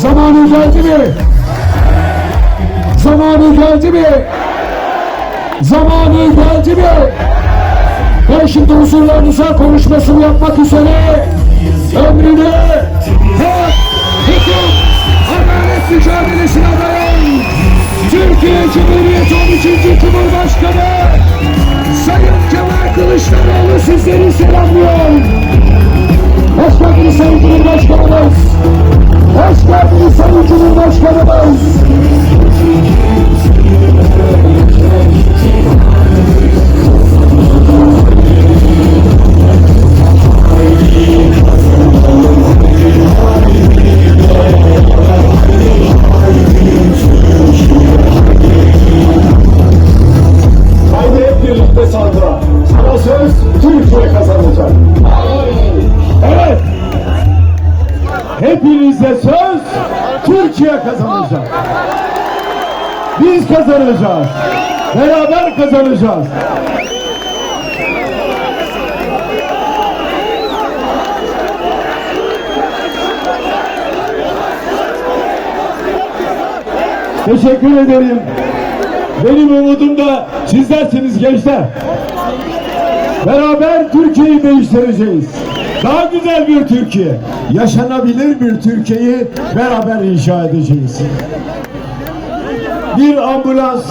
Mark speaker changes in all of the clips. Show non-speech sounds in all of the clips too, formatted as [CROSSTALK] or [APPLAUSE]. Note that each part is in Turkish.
Speaker 1: Zamanı geldi mi? Zamanı geldi mi? Zamanı geldi mi? Ben şimdi huzurlarınıza konuşmasını yapmak üzere ömrüne hak, hukuk, adalet mücadelesine dayan Türkiye Cumhuriyeti 13. Cumhurbaşkanı Sayın Kemal Kılıçdaroğlu sizleri selamlıyor. Hoş geldiniz Sayın Cumhurbaşkanımız. Hoş geldiniz Sayın Cumhurbaşkanımız.
Speaker 2: Kazanacağız. Beraber kazanacağız. Teşekkür ederim. Benim umudum da sizlersiniz gençler. Beraber Türkiye'yi değiştireceğiz. Daha güzel bir Türkiye, yaşanabilir bir Türkiye'yi beraber inşa edeceğiz. Bir ambulans,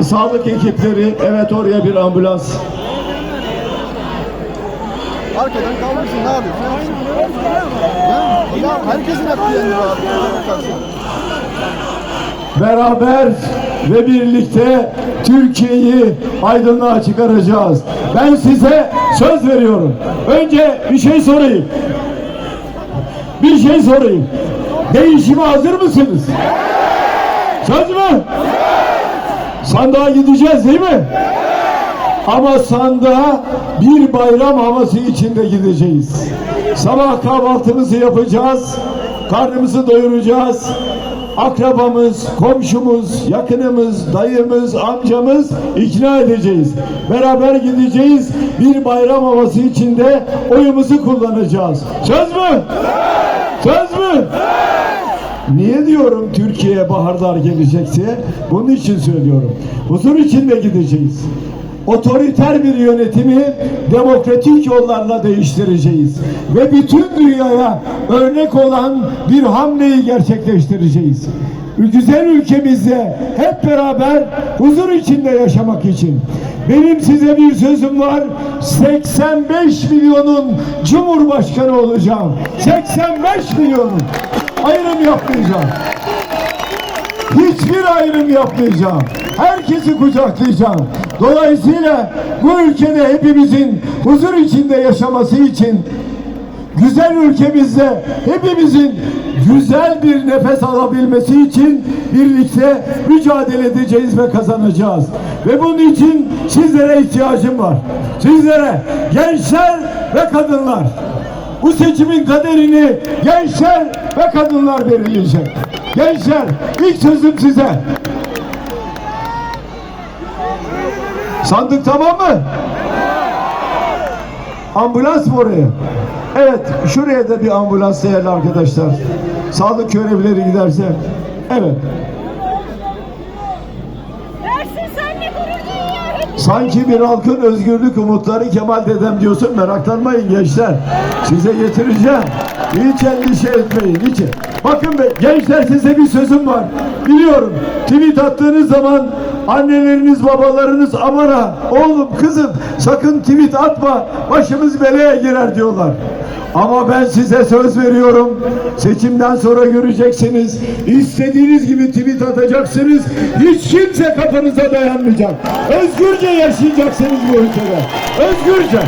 Speaker 2: sağlık ekipleri, evet oraya bir ambulans.
Speaker 3: Arkadan kalmışsın ne yapıyorsun? Ya, ya herkesin hakkı abi.
Speaker 2: beraber ve birlikte Türkiye'yi aydınlığa çıkaracağız. Ben size söz veriyorum. Önce bir şey sorayım. Bir şey sorayım. Değişime hazır mısınız? Söz mü? Sandığa gideceğiz değil mi? Ama sandığa bir bayram havası içinde gideceğiz. Sabah kahvaltımızı yapacağız. Karnımızı doyuracağız. Akrabamız, komşumuz, yakınımız, dayımız, amcamız ikna edeceğiz. Beraber gideceğiz. Bir bayram havası içinde oyumuzu kullanacağız. Söz mü? Söz mü? Niye diyorum Türkiye'ye bahardar gelecekse? Bunun için söylüyorum. Huzur içinde gideceğiz. Otoriter bir yönetimi demokratik yollarla değiştireceğiz. Ve bütün dünyaya örnek olan bir hamleyi gerçekleştireceğiz. Güzel ülkemizde hep beraber huzur içinde yaşamak için. Benim size bir sözüm var. 85 milyonun cumhurbaşkanı olacağım. 85 milyonun. Ayrım yapmayacağım. Hiçbir ayrım yapmayacağım. Herkesi kucaklayacağım. Dolayısıyla bu ülkede hepimizin huzur içinde yaşaması için güzel ülkemizde hepimizin güzel bir nefes alabilmesi için birlikte mücadele edeceğiz ve kazanacağız. Ve bunun için sizlere ihtiyacım var. Sizlere gençler ve kadınlar. Bu seçimin kaderini gençler ve kadınlar belirleyecek. Gençler ilk sözüm size. Sandık tamam mı? Ambulans mı oraya? Evet, şuraya da bir ambulans değerli arkadaşlar. Sağlık görevlileri giderse. Evet. Sanki bir halkın özgürlük umutları Kemal dedem diyorsun meraklanmayın gençler. Size getireceğim. Hiç endişe etmeyin. Hiç. Bakın be gençler size bir sözüm var. Biliyorum tweet attığınız zaman anneleriniz babalarınız aman ha oğlum kızım sakın tweet atma başımız belaya girer diyorlar. Ama ben size söz veriyorum. Seçimden sonra göreceksiniz. İstediğiniz gibi tweet atacaksınız. Hiç kimse kafanıza dayanmayacak. Özgürce yaşayacaksınız bu ülkede. Özgürce.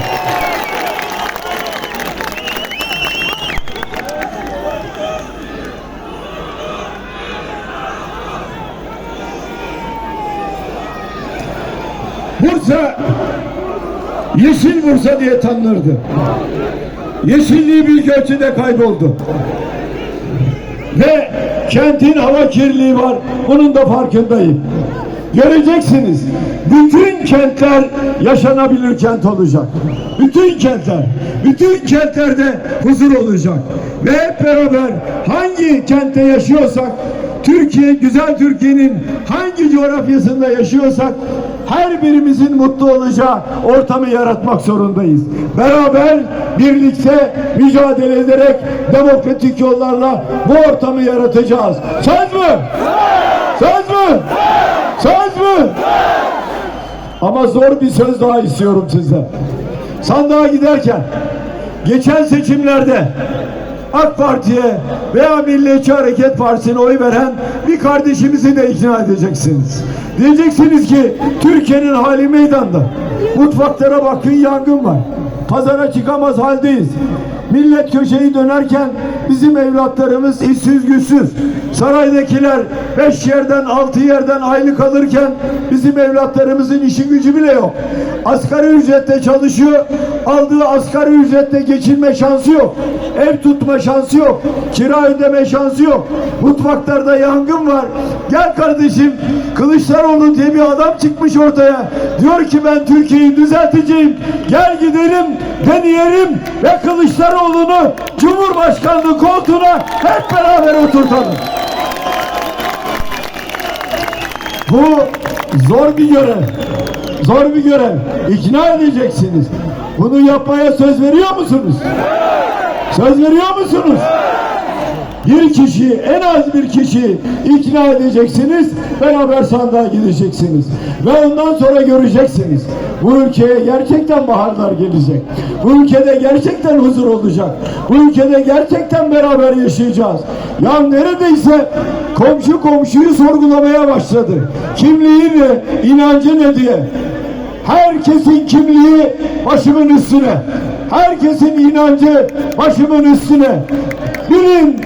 Speaker 2: Bursa Yeşil Bursa diye tanınırdı. Yeşilliği büyük ölçüde kayboldu. Ve kentin hava kirliliği var. Bunun da farkındayım. Göreceksiniz. Bütün kentler yaşanabilir kent olacak. Bütün kentler. Bütün kentlerde huzur olacak. Ve hep beraber hangi kentte yaşıyorsak Türkiye, güzel Türkiye'nin hangi coğrafyasında yaşıyorsak her birimizin mutlu olacağı ortamı yaratmak zorundayız. Beraber birlikte mücadele ederek demokratik yollarla bu ortamı yaratacağız. Söz mü? Söz mü? Söz mü? Ama zor bir söz daha istiyorum sizden. Sandığa giderken geçen seçimlerde AK Parti'ye veya Milliyetçi Hareket Partisi'ne oy veren bir kardeşimizi de ikna edeceksiniz. Diyeceksiniz ki Türkiye'nin hali meydanda. Mutfaklara bakın yangın var. Pazara çıkamaz haldeyiz. Millet köşeyi dönerken bizim evlatlarımız işsiz güçsüz. Saraydakiler beş yerden altı yerden aylık alırken bizim evlatlarımızın işi gücü bile yok. Asgari ücretle çalışıyor. Aldığı asgari ücretle geçinme şansı yok. Ev tutma şansı yok. Kira ödeme şansı yok. Mutfaklarda yangın var. Gel kardeşim Kılıçdaroğlu diye bir adam çıkmış ortaya. Diyor ki ben Türkiye'yi düzelteceğim. Gel gidelim deneyelim ve Kılıçdaroğlu'nu Cumhurbaşkanlığı koltuğuna hep beraber oturtalım. Bu zor bir görev. Zor bir görev. İkna edeceksiniz. Bunu yapmaya söz veriyor musunuz? Söz veriyor musunuz? Bir kişi, en az bir kişi ikna edeceksiniz, beraber sandığa gideceksiniz. Ve ondan sonra göreceksiniz. Bu ülkeye gerçekten baharlar gelecek. Bu ülkede gerçekten huzur olacak. Bu ülkede gerçekten beraber yaşayacağız. Ya neredeyse komşu komşuyu sorgulamaya başladı. Kimliği ne, inancı ne diye. Herkesin kimliği başımın üstüne. Herkesin inancı başımın üstüne. Bilin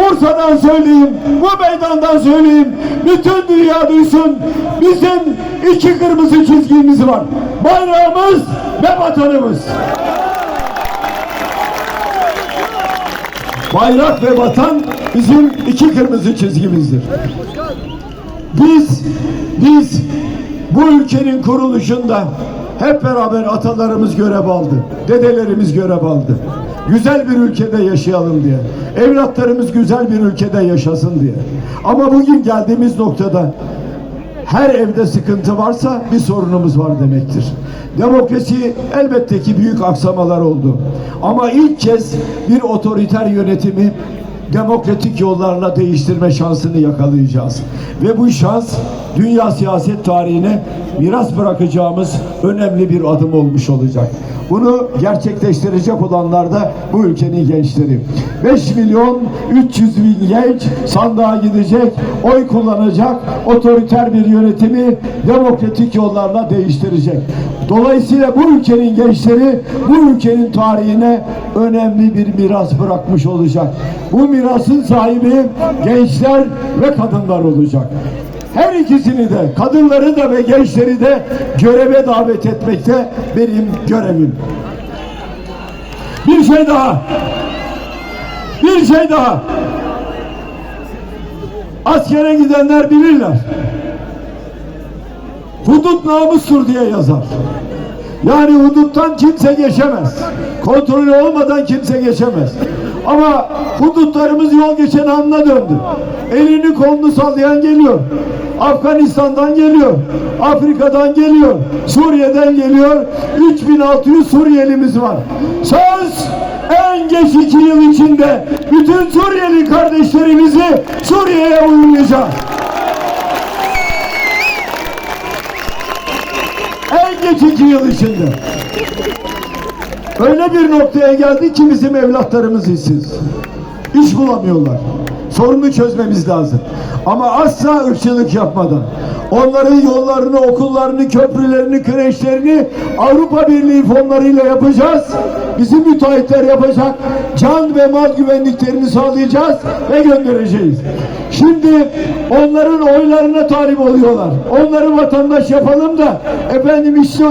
Speaker 2: Bursa'dan söyleyeyim, bu meydandan söyleyeyim, bütün dünya duysun. Bizim iki kırmızı çizgimiz var. Bayrağımız ve vatanımız. Bayrak ve vatan bizim iki kırmızı çizgimizdir. Biz, biz bu ülkenin kuruluşunda hep beraber atalarımız görev aldı. Dedelerimiz görev aldı. Güzel bir ülkede yaşayalım diye. Evlatlarımız güzel bir ülkede yaşasın diye. Ama bugün geldiğimiz noktada her evde sıkıntı varsa bir sorunumuz var demektir. Demokrasi elbette ki büyük aksamalar oldu. Ama ilk kez bir otoriter yönetimi demokratik yollarla değiştirme şansını yakalayacağız. Ve bu şans dünya siyaset tarihine miras bırakacağımız önemli bir adım olmuş olacak. Bunu gerçekleştirecek olanlar da bu ülkenin gençleri. 5 milyon 300 bin genç sandığa gidecek, oy kullanacak, otoriter bir yönetimi demokratik yollarla değiştirecek. Dolayısıyla bu ülkenin gençleri bu ülkenin tarihine önemli bir miras bırakmış olacak. Bu mirasın sahibi gençler ve kadınlar olacak. Her ikisini de, kadınları da ve gençleri de göreve davet etmekte benim görevim. Bir şey daha. Bir şey daha. Askere gidenler bilirler. Hudut namustur diye yazar. Yani huduttan kimse geçemez. Kontrolü olmadan kimse geçemez. Ama hudutlarımız yol geçen anına döndü. Elini kolunu sallayan geliyor. Afganistan'dan geliyor. Afrika'dan geliyor. Suriye'den geliyor. 3600 Suriyelimiz var. Söz en geç iki yıl içinde bütün Suriyeli kardeşlerimizi Suriye'ye uygulayacağız. En geç iki yıl içinde. Öyle bir noktaya geldik ki bizim evlatlarımız işsiz. İş bulamıyorlar. Sorunu çözmemiz lazım. Ama asla ırkçılık yapmadan. Onların yollarını, okullarını, köprülerini, kreşlerini Avrupa Birliği fonlarıyla yapacağız. Bizim müteahhitler yapacak. Can ve mal güvenliklerini sağlayacağız ve göndereceğiz. Şimdi onların oylarına talip oluyorlar. Onları vatandaş yapalım da efendim işte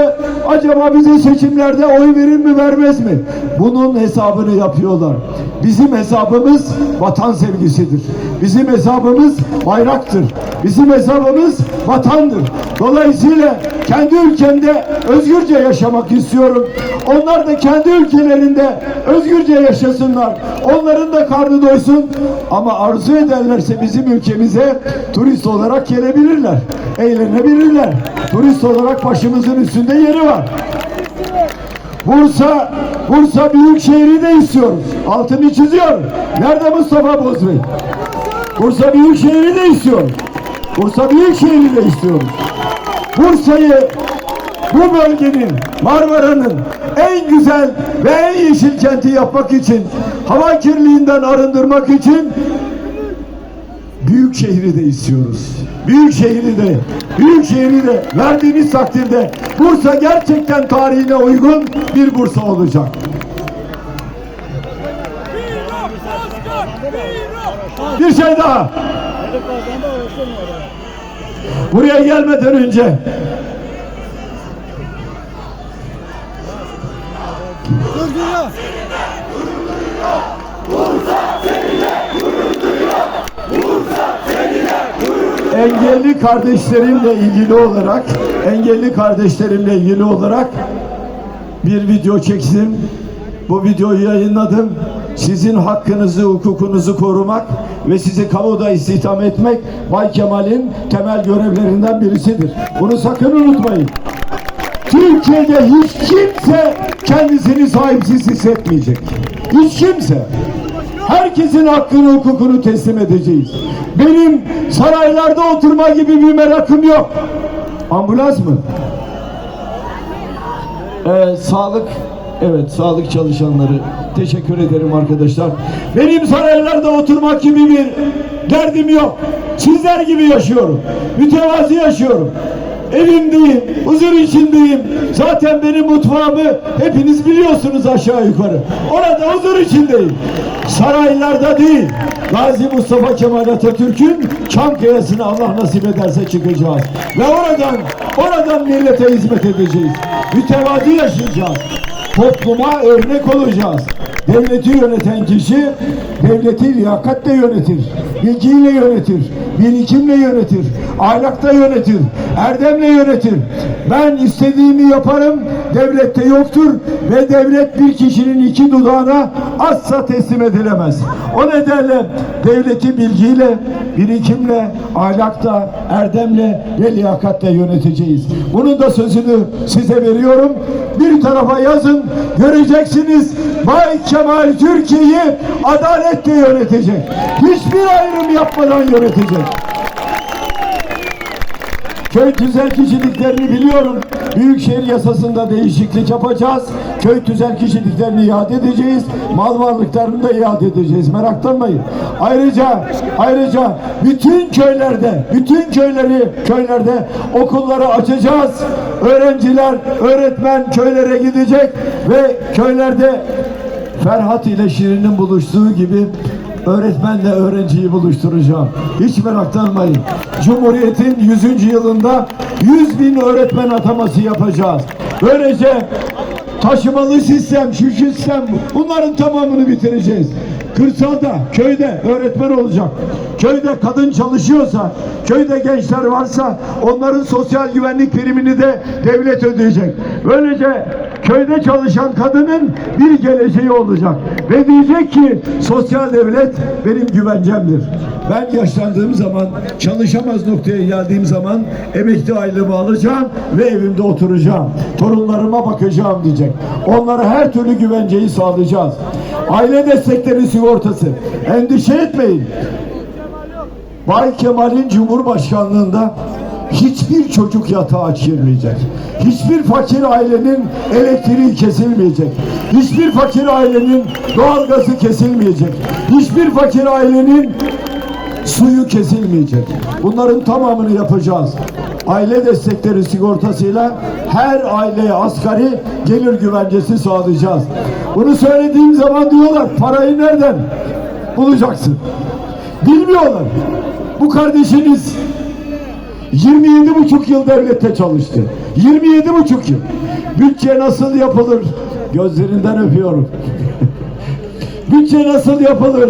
Speaker 2: acaba bize seçimlerde oy verir mi vermez mi? Bunun hesabını yapıyorlar. Bizim hesabımız vatan sevgisidir. Bizim hesabımız bayraktır. Bizim hesabımız vatandır. Dolayısıyla kendi ülkemde özgürce yaşamak istiyorum. Onlar da kendi ülkelerinde özgürce yaşasınlar. Onların da karnı doysun. Ama arzu ederlerse bizim ülkemize turist olarak gelebilirler. Eğlenebilirler. Turist olarak başımızın üstünde yeri var. Bursa, Bursa Büyükşehir'i de istiyoruz. Altını çiziyorum. Nerede Mustafa Bozbey? Bursa Büyükşehir'i de istiyoruz. Bursa Büyükşehir'i de istiyoruz. Bursa'yı bu bölgenin, Marmara'nın en güzel ve en yeşil kenti yapmak için, hava kirliliğinden arındırmak için büyük şehri de istiyoruz. Büyük şehri de, büyük şehri de verdiğimiz takdirde Bursa gerçekten tarihine uygun bir Bursa olacak. Bir şey daha. Buraya gelmeden önce
Speaker 3: Dur dur
Speaker 2: engelli kardeşlerimle ilgili olarak engelli kardeşlerimle ilgili olarak bir video çektim. Bu videoyu yayınladım. Sizin hakkınızı, hukukunuzu korumak ve sizi kamuda istihdam etmek Bay Kemal'in temel görevlerinden birisidir. Bunu sakın unutmayın. Türkiye'de hiç kimse kendisini sahipsiz hissetmeyecek. Hiç kimse. Herkesin hakkını, hukukunu teslim edeceğiz. Benim saraylarda oturma gibi bir merakım yok. Ambulans mı? Ee, sağlık, evet sağlık çalışanları. Teşekkür ederim arkadaşlar. Benim saraylarda oturmak gibi bir derdim yok. Sizler gibi yaşıyorum. Mütevazi yaşıyorum. Evimdeyim, huzur içindeyim. Zaten benim mutfağımı hepiniz biliyorsunuz aşağı yukarı. Orada huzur içindeyim. Saraylarda değil. Gazi Mustafa Kemal Atatürk'ün Çankaya'sına Allah nasip ederse çıkacağız. Ve oradan, oradan millete hizmet edeceğiz. Mütevazi yaşayacağız. Topluma örnek olacağız. Devleti yöneten kişi devleti liyakatle yönetir. Bilgiyle yönetir. Birikimle yönetir. Ahlakla yönetir. Erdemle yönetir. Ben istediğimi yaparım. Devlette yoktur. Ve devlet bir kişinin iki dudağına asla teslim edilemez. O nedenle devleti bilgiyle, birikimle, ahlakla, erdemle ve liyakatle yöneteceğiz. Bunun da sözünü size veriyorum. Bir tarafa yazın. Göreceksiniz. Bay Kemal Türkiye'yi adaletle yönetecek. Hiçbir ayrım yapmadan yönetecek. Köy tüzel kişiliklerini biliyorum. Büyükşehir yasasında değişiklik yapacağız. Köy tüzel kişiliklerini iade edeceğiz. Mal varlıklarını da iade edeceğiz. Meraklanmayın. Ayrıca ayrıca bütün köylerde, bütün köyleri köylerde okulları açacağız. Öğrenciler, öğretmen köylere gidecek ve köylerde Ferhat ile Şirin'in buluştuğu gibi öğretmenle öğrenciyi buluşturacağım. Hiç meraklanmayın. Cumhuriyet'in 100. yılında 100 bin öğretmen ataması yapacağız. Böylece taşımalı sistem, şu sistem bunların tamamını bitireceğiz. Kırsalda, köyde öğretmen olacak. Köyde kadın çalışıyorsa, köyde gençler varsa onların sosyal güvenlik primini de devlet ödeyecek. Böylece köyde çalışan kadının bir geleceği olacak. Ve diyecek ki sosyal devlet benim güvencemdir. Ben yaşlandığım zaman, çalışamaz noktaya geldiğim zaman emekli aylığımı alacağım ve evimde oturacağım. Torunlarıma bakacağım diyecek. Onlara her türlü güvenceyi sağlayacağız. Aile destekleri sigortası. Endişe etmeyin. Bay Kemal'in Cumhurbaşkanlığında hiçbir çocuk yatağa aç girmeyecek. Hiçbir fakir ailenin elektriği kesilmeyecek. Hiçbir fakir ailenin doğalgazı kesilmeyecek. Hiçbir fakir ailenin suyu kesilmeyecek. Bunların tamamını yapacağız. Aile destekleri sigortasıyla her aileye asgari gelir güvencesi sağlayacağız. Bunu söylediğim zaman diyorlar parayı nereden bulacaksın? Bilmiyorlar. Bu kardeşiniz 27 buçuk yıl devlette çalıştı. 27 buçuk yıl. Bütçe nasıl yapılır? Gözlerinden öpüyorum. [LAUGHS] Bütçe nasıl yapılır?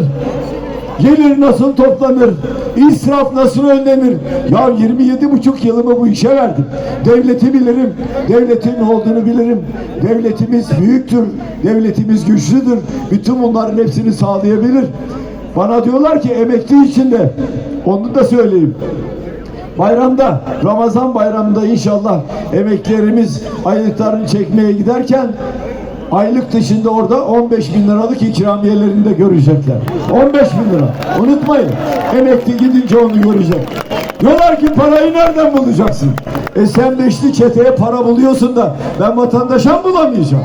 Speaker 2: Gelir nasıl toplanır? İsraf nasıl önlenir? Ya 27 buçuk yılımı bu işe verdim. Devleti bilirim. Devletin olduğunu bilirim. Devletimiz büyüktür. Devletimiz güçlüdür. Bütün bunların hepsini sağlayabilir. Bana diyorlar ki emekli içinde. Onu da söyleyeyim. Bayramda, Ramazan bayramında inşallah emeklilerimiz aylıklarını çekmeye giderken aylık dışında orada 15 bin liralık ikramiyelerini de görecekler. 15 bin lira. Unutmayın. Emekli gidince onu görecek. Diyorlar ki parayı nereden bulacaksın? E sen beşli çeteye para buluyorsun da ben vatandaşa mı bulamayacağım?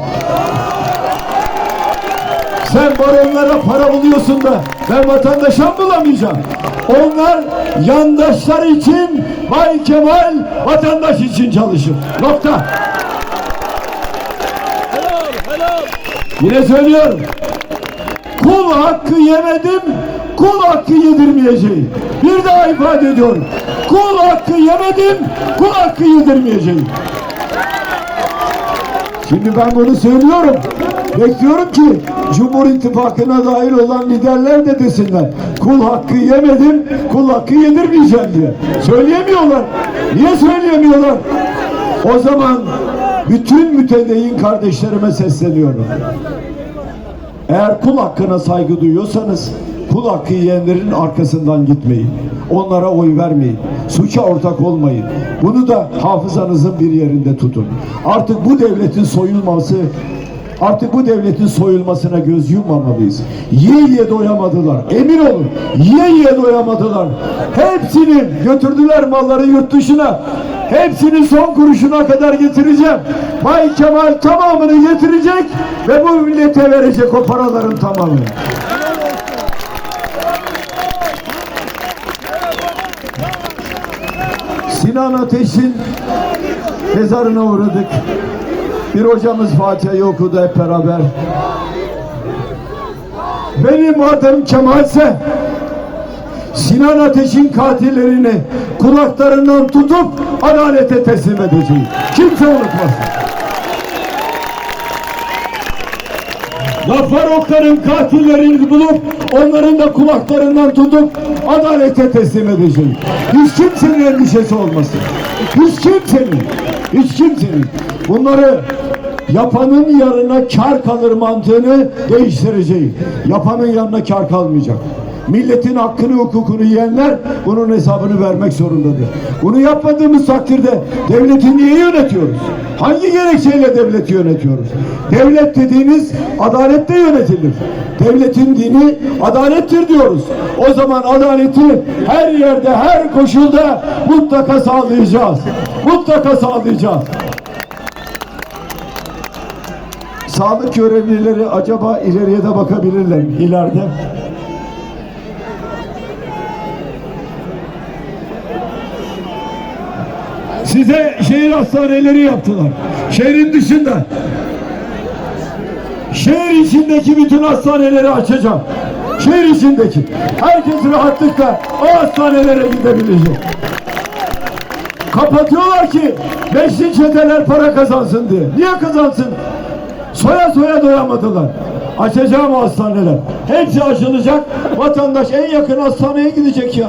Speaker 2: Sen baronlara para buluyorsun da ben vatandaşa mı bulamayacağım? Onlar yandaşlar için Bay Kemal vatandaş için çalışır. Nokta. Yine söylüyorum. Kul hakkı yemedim, kul hakkı yedirmeyeceğim. Bir daha ifade ediyorum. Kul hakkı yemedim, kul hakkı yedirmeyeceğim. Şimdi ben bunu söylüyorum. Bekliyorum ki Cumhur İttifakı'na dahil olan liderler de desinler. Kul hakkı yemedim, kul hakkı yedirmeyeceğim diye. Söyleyemiyorlar. Niye söyleyemiyorlar? O zaman bütün mütedeyyin kardeşlerime sesleniyorum. Eğer kul hakkına saygı duyuyorsanız kul hakkı yiyenlerin arkasından gitmeyin. Onlara oy vermeyin. Suça ortak olmayın. Bunu da hafızanızın bir yerinde tutun. Artık bu devletin soyulması Artık bu devletin soyulmasına göz yummamalıyız. Yiye yiye doyamadılar. Emin olun. Yiye yiye doyamadılar. Hepsini götürdüler malları yurt dışına. Hepsini son kuruşuna kadar getireceğim. Bay Kemal tamamını getirecek ve bu millete verecek o paraların tamamını. Sinan Ateş'in mezarına uğradık. Bir hocamız Fatiha'yı okudu hep beraber. Benim adım Kemalse Sinan Ateş'in katillerini kulaklarından tutup adalete teslim edeceğim. Kimse unutmasın. Lafarokların katillerini bulup onların da kulaklarından tutup adalete teslim edeceğim. Hiç kimsenin endişesi olmasın. Hiç kimsenin. Hiç kimsenin. Bunları yapanın yanına kar kalır mantığını değiştireceğim. Yapanın yanına kar kalmayacak. Milletin hakkını hukukunu yiyenler bunun hesabını vermek zorundadır. Bunu yapmadığımız takdirde devleti niye yönetiyoruz? Hangi gerekçeyle devleti yönetiyoruz? Devlet dediğiniz adalette yönetilir. Devletin dini adalettir diyoruz. O zaman adaleti her yerde, her koşulda mutlaka sağlayacağız. Mutlaka sağlayacağız. Sağlık görevlileri acaba ileriye de bakabilirler mi? ileride. Size şehir hastaneleri yaptılar. Şehrin dışında. Şehir içindeki bütün hastaneleri açacağım. Şehir içindeki. Herkes rahatlıkla o hastanelere gidebilecek. Kapatıyorlar ki beşli çeteler para kazansın diye. Niye kazansın? Soya soya doyamadılar. Açacağım hastaneler. Hepsi açılacak. Vatandaş en yakın hastaneye gidecek ya.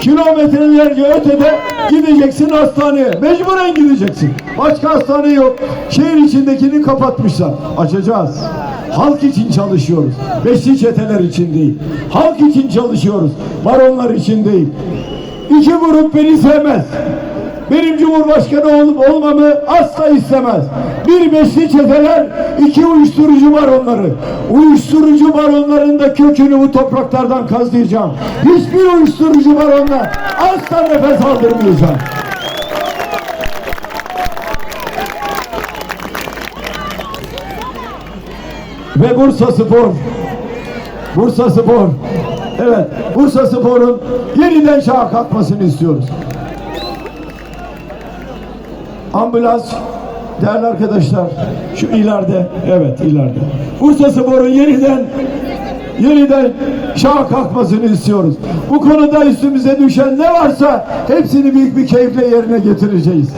Speaker 2: Kilometrelerce ötede gideceksin hastaneye. Mecburen gideceksin. Başka hastane yok. Şehir içindekini kapatmışlar. Açacağız. Halk için çalışıyoruz. Beşli çeteler için değil. Halk için çalışıyoruz. Baronlar için değil. İki grup beni sevmez. Benim cumhurbaşkanı olup olmamı asla istemez. Bir beşli çeteler, iki uyuşturucu baronları. Uyuşturucu baronların da kökünü bu topraklardan kazıyacağım. Hiçbir uyuşturucu baronla asla nefes aldırmayacağım. Ve Bursa Spor. Bursa Spor. Evet, Bursa Spor'un yeniden şaha kalkmasını istiyoruz. Ambulans değerli arkadaşlar şu ileride evet ileride Bursa Spor'un yeniden yeniden şaha kalkmasını istiyoruz. Bu konuda üstümüze düşen ne varsa hepsini büyük bir keyifle yerine getireceğiz.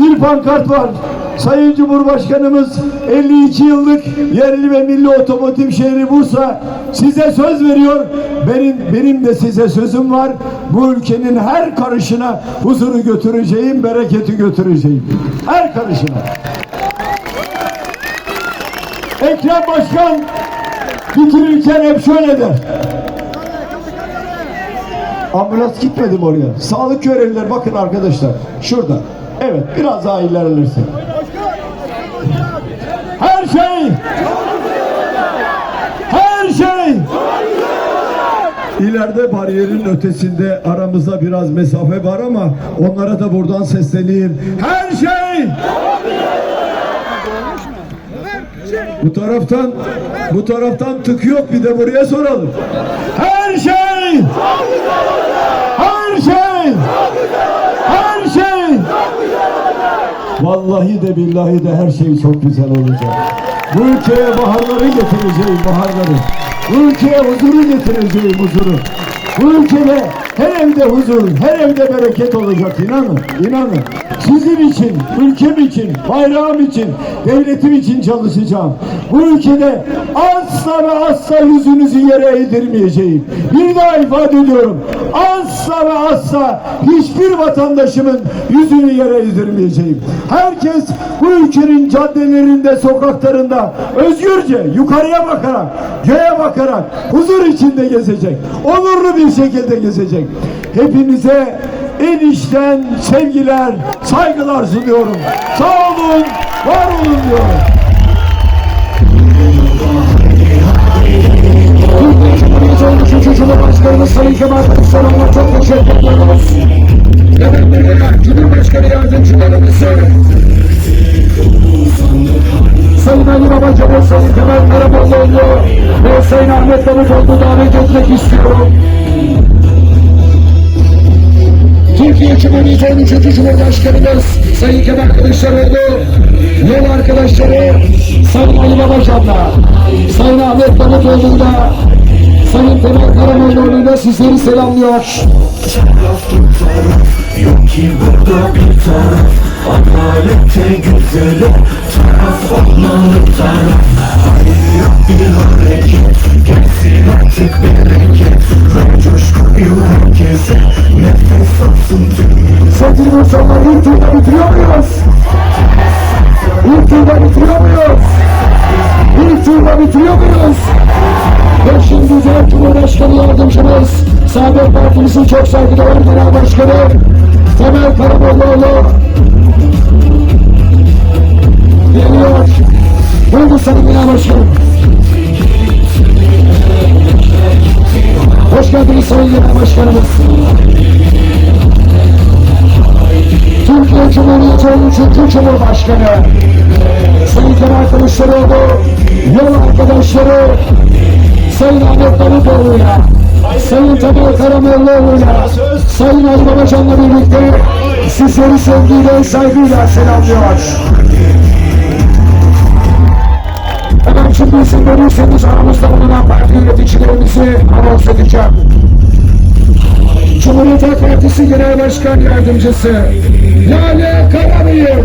Speaker 2: Bir pankart var. Sayın Cumhurbaşkanımız 52 yıllık yerli ve milli otomotiv şehri Bursa size söz veriyor. Benim benim de size sözüm var. Bu ülkenin her karışına huzuru götüreceğim, bereketi götüreceğim. Her karışına. Ekrem Başkan bitirirken hep şöyle der. Ambulans gitmedi mi oraya? Sağlık görevliler bakın arkadaşlar. Şurada. Evet biraz daha ilerlersin. Her şey her şey İleride bariyerin ötesinde aramızda biraz mesafe var ama onlara da buradan sesleneyim. Her şey bu taraftan bu taraftan tık yok bir de buraya soralım. Her şey her şey her şey Vallahi de billahi de her şey çok güzel olacak. Bu ülkeye baharları getireceğim baharları. Bu ülkeye huzuru getireceğim huzuru. Bu ülkede her evde huzur, her evde bereket olacak inanın, inanın. Sizin için, ülkem için, bayrağım için, devletim için çalışacağım. Bu ülkede asla ve asla yüzünüzü yere eğdirmeyeceğim. Bir daha ifade ediyorum. Asla ve asla hiçbir vatandaşımın yüzünü yere eğdirmeyeceğim. Herkes bu ülkenin caddelerinde, sokaklarında özgürce yukarıya bakarak, göğe bakarak huzur içinde gezecek. Onurlu bir şekilde gezecek. Hepinize en içten sevgiler, saygılar sunuyorum. Sağ olun, var olun diyorum.
Speaker 1: Sayın Ali Babacan'ı, Sayın Kemal Karamollaoğlu ve Sayın Ahmet Davutoğlu'nu davet etmek istiyorum. Türkiye Cumhuriyeti 13. Cumhurbaşkanımız Sayın Kemal Kılıçdaroğlu, yol arkadaşları Sayın Ali Babacan'la, Sayın Ahmet Davutoğlu'yla, Sayın Kemal Karamollaoğlu'yla sizleri selamlıyor.
Speaker 4: Yok ki burada bir taraf Adalette güzeli taraf olmalı taraf Hayır bir hareket Gelsin artık bereket Ver coşkuyu herkese Nefes alsın dünya
Speaker 1: Sevgili insanlar ilk turda bitiriyor muyuz? İlk turda bitiriyor muyuz? İlk turda bitiriyor muyuz? Ve şimdi Cumhurbaşkanı Cumhurbaşkanı Yardımcımız Saadet Partimizin çok saygıdeğer Genel Başkanı Temel Karamollaoğlu geliyor. Buyurun Sayın Genel Başkanım. Hoş geldiniz Sayın Genel Başkanımız. Türkiye Cumhuriyeti 13. Cumhurbaşkanı Sayın Kemal Kılıçdaroğlu yol arkadaşları Sayın Ahmet Davutoğlu'yla Sayın Tabii Karamollaoğlu'yla Sayın Ali birlikte sizleri sevgiyle saygıyla selamlıyor. Şimdi izin verirseniz aramızda bulunan parti yöneticilerimizi anons edeceğim. Cumhuriyet Halk Partisi Genel Başkan Yardımcısı Lale Karabıyık